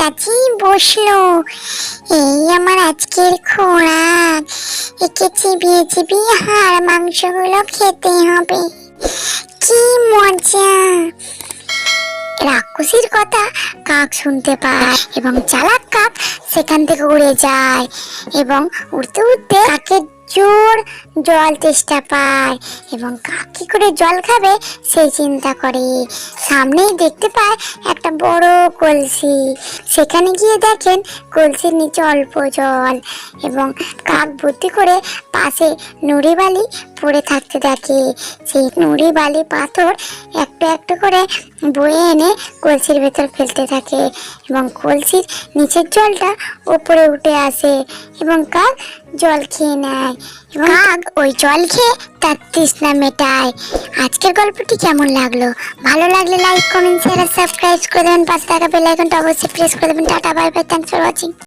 গাছেই বসল। এই আমার আজকের খোরাক। একে চিবিয়ে চিবিয়ে হাড় মাংসগুলো খেতে হবে। কি মজা! রাক্ষসীর কথা কাক শুনতে পায় এবং চালাক কাক সেখান থেকে উড়ে যায় এবং উড়তে উড়তে কাকের জোর জল তেষ্টা পায় এবং কাক করে জল খাবে সেই চিন্তা করে। সামনেই দেখতে পায় একটা বড় কলসি। সেখানে গিয়ে দেখেন কলসির নিচে অল্প জল এবং কাক বুদ্ধি করে পাশে নুড়ি বালি পড়ে থাকতে দেখে। সেই নুড়ি বালি পাথর একটু একটু করে বয়ে এনে কলসির ভেতর ফেলতে থাকে এবং কলসির নিচের জলটা উপরে উঠে আসে এবং কাক জল খেয়ে নেয় এবং কাক ওই জল খেয়ে তার তৃষ্ণা মেটায়। আজকের গল্পটি কেমন লাগল? ভালো লাগলে লাইক কমেন্ট শেয়ার সাবস্ক্রাইব করে দেবেন। পাশে থাকা বেল আইকনটা অবশ্যই প্রেস করে দেবেন। Tata bye bye thanks for watching